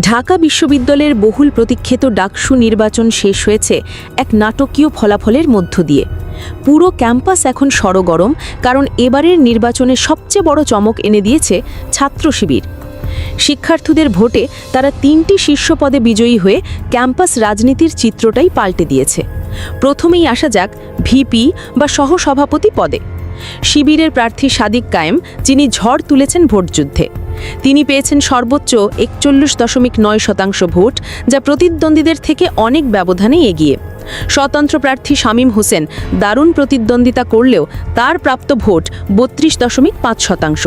ঢাকা বিশ্ববিদ্যালয়ের বহুল প্রতীক্ষিত ডাকসু নির্বাচন শেষ হয়েছে এক নাটকীয় ফলাফলের মধ্য দিয়ে। পুরো ক্যাম্পাস এখন সরগরম, কারণ এবারের নির্বাচনে সবচেয়ে বড় চমক এনে দিয়েছে ছাত্র শিবির। শিক্ষার্থীদের ভোটে তারা তিনটি শীর্ষ পদে বিজয়ী হয়ে ক্যাম্পাস রাজনীতির চিত্রটাই পাল্টে দিয়েছে। প্রথমেই আসা যাক ভিপি বা সহসভাপতি পদে। শিবিরের প্রার্থী সাদিক কায়েম, যিনি ঝড় তুলেছেন ভোটযুদ্ধে। তিনি পেয়েছেন সর্বোচ্চ একচল্লিশ দশমিক নয় শতাংশ ভোট, যা প্রতিদ্বন্দ্বীদের থেকে অনেক ব্যবধানে এগিয়ে। স্বতন্ত্র প্রার্থী শামীম হোসেন দারুণ প্রতিদ্বন্দ্বিতা করলেও তার প্রাপ্ত ভোট বত্রিশ দশমিক পাঁচ শতাংশ।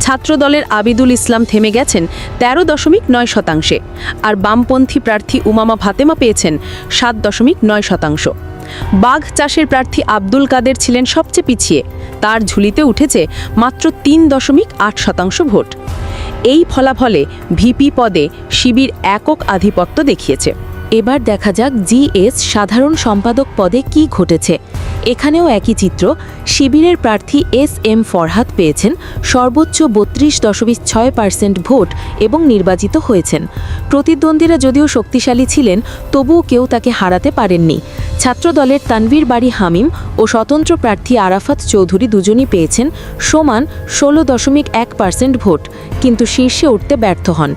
ছাত্রদলের আবিদুল ইসলাম থেমে গেছেন তেরো দশমিক নয় শতাংশে, আর বামপন্থী প্রার্থী উমামা ফাতেমা পেয়েছেন সাত দশমিক নয় শতাংশ। বাঘ চাষের প্রার্থী আব্দুল কাদের ছিলেন সবচেয়ে পিছিয়ে। তার ঝুলিতে উঠেছে মাত্র তিন দশমিক আট শতাংশ ভোট। এই ফলাফলে ভিপি পদে শিবির একক আধিপত্য দেখিয়েছে। এবার দেখা যাক জিএস সাধারণ সম্পাদক পদে কি ঘটেছে। এখানেও একই চিত্র, শিবিরের প্রার্থী এস এম ফরহাদ পেয়েছেন, সর্বোচ্চ বত্রিশ দশমিক ছয় পার্সেন্ট ভোট এবং নির্বাচিত হয়েছেন। প্রতিদ্বন্দ্বীরা যদিও শক্তিশালী ছিলেন, তবুও কেউ তাকে হারাতে পারেননি। ছাত্রদলের তানভীর বাড়ি হামিম ও স্বতন্ত্র প্রার্থী আরাফাত চৌধুরী দুজনই পেয়েছেন সমান ষোলো দশমিক এক পার্সেন্ট ভোট, কিন্তু শীর্ষে উঠতে ব্যর্থ হন।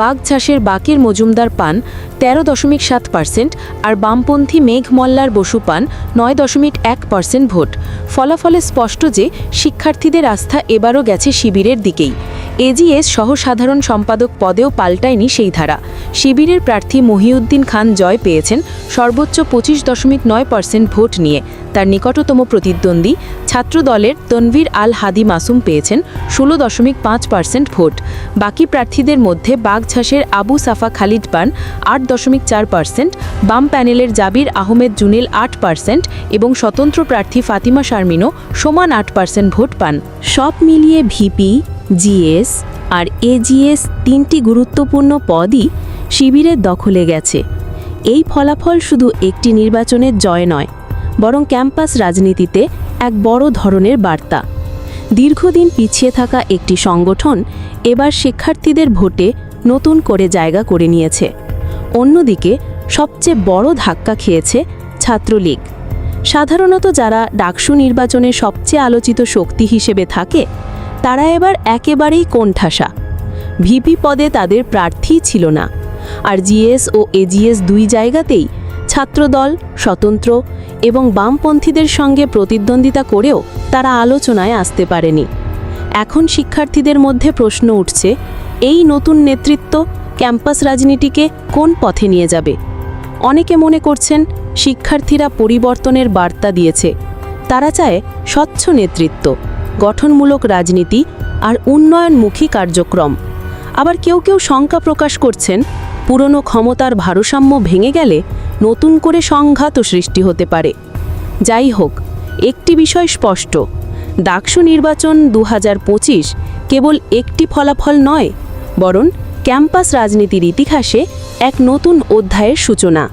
বাগছাসের বাকির মজুমদার পান তেরো দশমিক সাত পার্সেন্ট আর বামপন্থী মেঘ মল্লার বসু পান নয় দশমিক এক পার্সেন্ট ভোট। ফলাফলে স্পষ্ট যে শিক্ষার্থীদের আস্থা এবারও গেছে শিবিরের দিকেই। এজিএস সহ সাধারণ সম্পাদক পদেও পাল্টায়নি সেই ধারা। শিবিরের প্রার্থী মহিউদ্দিন খান জয় পেয়েছেন সর্বোচ্চ পঁচিশ দশমিক নয় পার্সেন্ট ভোট নিয়ে। তার নিকটতম প্রতিদ্বন্দ্বী ছাত্রদলের তনভীর আল হাদি মাসুম পেয়েছেন ষোলো দশমিক পাঁচ পার্সেন্ট ভোট। বাকি প্রার্থীদের মধ্যে বাগঝাসের আবু সাফা খালিদ পান আট দশমিক চার পার্সেন্ট, বাম প্যানেলের জাবির আহমেদ জুনিল আট পার্সেন্ট এবং স্বতন্ত্র প্রার্থী ফাতিমা শারমিনও সমান আট পার্সেন্ট ভোট পান। সব মিলিয়ে ভিপি, জিএস আর এজিএস তিনটি গুরুত্বপূর্ণ পদই শিবিরের দখলে গেছে। এই ফলাফল শুধু একটি নির্বাচনের জয় নয়, বরং ক্যাম্পাস রাজনীতিতে এক বড় ধরনের বার্তা। দীর্ঘদিন পিছিয়ে থাকা একটি সংগঠন এবার শিক্ষার্থীদের ভোটে নতুন করে জায়গা করে নিয়েছে। অন্যদিকে, সবচেয়ে বড় ধাক্কা খেয়েছে ছাত্রলীগ। সাধারণত যারা ডাকসু নির্বাচনে সবচেয়ে আলোচিত শক্তি হিসেবে থাকে, তারা এবার একেবারেই কোণঠাসা। ভিপি পদে তাদের প্রার্থী ছিল না। আর জিএস ও এজিএস দুই জায়গাতেই ছাত্রদল, স্বতন্ত্র এবং বামপন্থীদের সঙ্গে প্রতিদ্বন্দ্বিতা করেও তারা আলোচনায় আসতে পারেনি। এখন শিক্ষার্থীদের মধ্যে প্রশ্ন উঠছে, এই নতুন নেতৃত্ব ক্যাম্পাস রাজনীতিকে কোন পথে নিয়ে যাবে? অনেকে মনে করছেন, শিক্ষার্থীরা পরিবর্তনের বার্তা দিয়েছে। তারা চায় স্বচ্ছ নেতৃত্ব, গঠনমূলক রাজনীতি আর উন্নয়নমুখী কার্যক্রম। আবার কেউ কেউ শঙ্কা প্রকাশ করছেন পুরনো ক্ষমতার ভারসাম্য ভেঙে গেলে নতুন করে সংঘাতও সৃষ্টি হতে পারে। যাই হোক, একটি বিষয় স্পষ্ট। ডাকসু নির্বাচন দু হাজার পঁচিশ কেবল একটি ফলাফল নয়, বরং ক্যাম্পাস রাজনীতির ইতিহাসে এক নতুন অধ্যায়ের সূচনা।